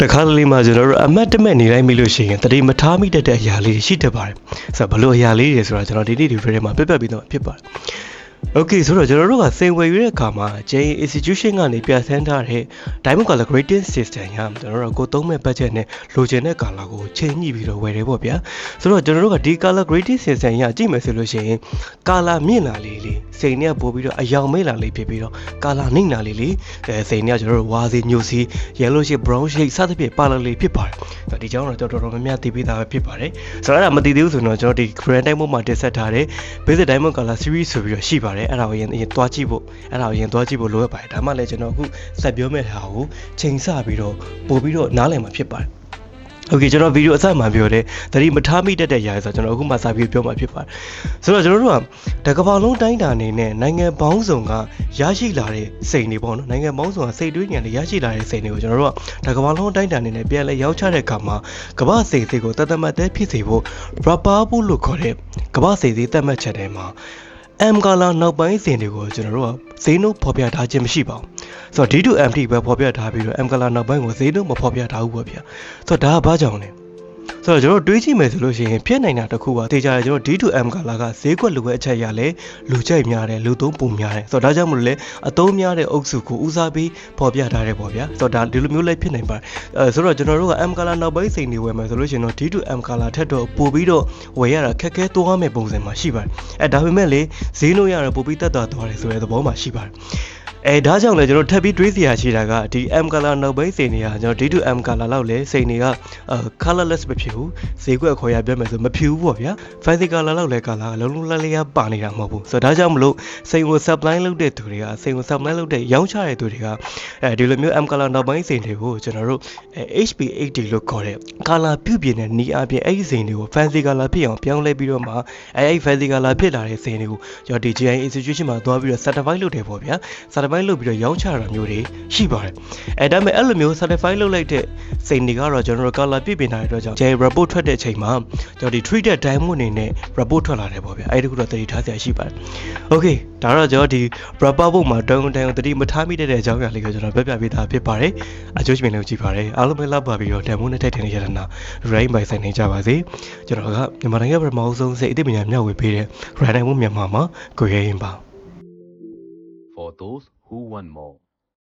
တခါတလေမှကျွန်တော်တို့အမတ်တမဲ့နေလိုက်မိလို့ရှိရင်တတိမထားမိတတ်တဲ့အရာလေးတွေရှိတတ်ပါတယ်ဆိုတော့ဘလို့အရာလေးတွေဆိုတာကျွန်တော်ဒီနေ့ဒီဗီဒီယိုမှာပြပြပြီးတော့ဖြစ်ပါတယ် Okay ဆိုတော့ကျွန်တော်တို့ကစိန်ဝယ်ယူတဲ့အခါမှာ J institution ကနေပြဋ္ဌာန်းထားတဲ့ Diamond Color Grading System ရကျွန်တော်တို့ကကိုသုံးမဲ့ budget နဲ့လိုချင်တဲ့ color ကိုချိန်ညှိပြီးတော့ဝယ်တယ်ပေါ့ဗျာဆိုတော့ကျွန်တော်တို့ကဒီ color grading system ရကြည့်မယ်ဆိုလို့ရှိရင် color မြင့်လာလေးလေးစိန်နဲ့ပို့ပြီးတော့အယောင်မဲလာလေးဖြစ်ပြီးတော့ color နှိမ့်လာလေးလေးအဲစိန်နဲ့ကျွန်တော်တို့ဝါစီညိုစီ yellow shade brown shade စသဖြင့်ပါလာလေးဖြစ်ပါတယ်ဆိုတော့ဒီကြောင့်တော့တော်တော်များများသိပြီးသားပဲဖြစ်ပါတယ်ဆိုတော့အဲ့ဒါမသိသေးဘူးဆိုတော့ကျွန်တော်ဒီ brand diamond မှာတင်ဆက်ထားတဲ့ basic diamond color series ဆိုပြီးတော့ရှိပါတယ်အဲ့ဒါကိုရင်ရင်သွားကြည့်ဖို့အဲ့ဒါကိုရင်သွားကြည့်ဖို့လိုအပ်ပါတယ်ဒါမှလည်းကျွန်တော်အခုဆက်ပြောမဲ့ဟာကိုချိန်ဆပြီးတော့ပို့ပြီးတော့နားလည်မှာဖြစ်ပါတယ်โอเคကျွန်တော်ဗီဒီယိုအစမှပြောတယ်သတိမထားမိတတ်တဲ့ຢာဆိုတော့ကျွန်တော်အခုမှစပြီးပြောမှဖြစ်ပါတယ်ဆိုတော့ကျွန်တော်တို့ကတကဘာလုံးတိုင်းတာအနေနဲ့နိုင်ငံပေါင်းစုံကရရှိလာတဲ့စိန်တွေပေါ့နော်နိုင်ငံပေါင်းစုံကစိတ်တွေးဉာဏ်တွေရရှိလာတဲ့စိန်တွေကိုကျွန်တော်တို့ကတကဘာလုံးတိုင်းတာအနေနဲ့ပြန်လဲရောက်ချတဲ့အခါမှာကမ္ဘာစိတ်စိတ်ကိုတသက်မတ်တဲ့ဖြစ်စေဖို့ proper ဖို့လို့ခေါ်တဲ့ကမ္ဘာစိတ်စိတ်သတ်မှတ်ချက်တွေမှာ M ကာလာနောက်ပိုင်းစဉ်တွေကိုကျွန်တော်တို့ကဈေးနှုန်းဖော်ပြထားခြင်းမရှိပါဘူး။ဆိုတော့ D to M ထိပဲဖော်ပြထားပြီးတော့ M ကာလာနောက်ပိုင်းကိုဈေးနှုန်းမဖော်ပြထားဘူးပေါ့ဗျာ။ဆိုတော့ဒါကဘာကြောင့်လဲ။ဆို တော့ကျွန်တော်တို့တွေးကြည့်မယ်ဆိုလို့ရှိရင်ဖြစ်နိုင်တာတစ်ခုပါတေချာတယ်ကျွန်တော် D to M ကာလာကဈေးကွက်လိုပဲအချက်ရလဲလူကြိုက်များတယ်လူသုံးပုံများတယ်ဆိုတော့ဒါကြောင့်မလို့လေအသုံးများတဲ့အုပ်စုကိုဦးစားပေးဖော်ပြထားတယ်ပေါ့ဗျာ။ဆိုတော့ဒါဒီလိုမျိုးလည်းဖြစ်နိုင်ပါတယ်။အဲဆိုတော့ကျွန်တော်တို့က M ကာလာနောက်ပိုင်းစိန်တွေဝယ်မယ်ဆိုလို့ရှိရင်တော့ D to M ကာလာထက်တော့ပိုပြီးတော့ဝယ်ရတာခက်ခဲသွားမယ့်ပုံစံမှာရှိပါတယ်။အဲဒါပေမဲ့လေဈေးနှုန်းရတာပိုပြီးတက်တာသွားတယ်ဆိုတဲ့သဘောမှာရှိပါတယ်။ အဲဒါကြောင့်လည်းကျွန်တော်ထပ်ပြီးတွေးစရာရှိတာကဒီ M color နောက်ပိုင်းစိန်တွေကကျွန်တော် D2M color လောက်လဲစိန်တွေကအဲ colorless မဖြစ်ဘူးဈေးကွက်ခေါ်ရပြတ်မယ်ဆိုမဖြစ်ဘူးပေါ့ဗျာ fancy color လောက်လဲ color လုံးလုံးလလေးရပါနေတာမဟုတ်ဘူးဆိုတော့ဒါကြောင့်မလို့စိန်ကို supply လုပ်တဲ့သူတွေကစိန်ကို supply လုပ်တဲ့ရောင်းချတဲ့သူတွေကအဲဒီလိုမျိုး M color နောက်ပိုင်းစိန်တွေကိုကျွန်တော်တို့အဲ HB80 လို့ခေါ်တဲ့ color ပြုပြင်တဲ့နီးအပြင်အဲ့ဒီစိန်တွေကို fancy color ဖြစ်အောင်ပြောင်းလဲပြီးတော့မှအဲအဲ့ fancy color ဖြစ်လာတဲ့စိန်တွေကိုကျွန်တော်ဒီ GI institution မှာသွားပြီးတော့ certify လုပ်တယ်ပေါ့ဗျာ certify လုပ်ပြီးတော့ရောင်းချတာမျိုးတွေရှိပါတယ်အဲဒါပေမဲ့အဲ့လိုမျိုး certify လုပ်လိုက်တဲ့စိန်တွေကတော့ကျွန်တော်တို့ color ပြပြင်ထားတဲ့အတွက်ကြောင့် GI report ထွက်တဲ့အချိန်မှာကျွန်တော်ဒီ treated diamond အနေနဲ့ report ထွက်လာတယ်ပေါ့ဗျာအဲ့ဒီခုတော့သတိထားစရာရှိပါတယ် okay ဒါတော့ကျွန်တော်ဒီ rapper ဘုတ်မှာတောင်းတောင်းတတိမထားမိတဲ့အကြောင်းအရာလေးကိုကျွန်တော်ပြပြပေးတာဖြစ်ပါတယ်အကျိုးရှင်လေးကိုကြည့်ပါတယ်အားလုံးပဲလောက်ပါပြီးတော့ demo နဲ့ထိုက်တင်နေရတာနာ rain by ဆိုင်နေကြပါစေကျွန်တော်ကမြန်မာနိုင်ငံပထမဆုံးစိတ်အသိပညာမျှဝေပေးတဲ့ Grand Diamond မြန်မာမှာကိုရဲရင်ပါ for those who won more?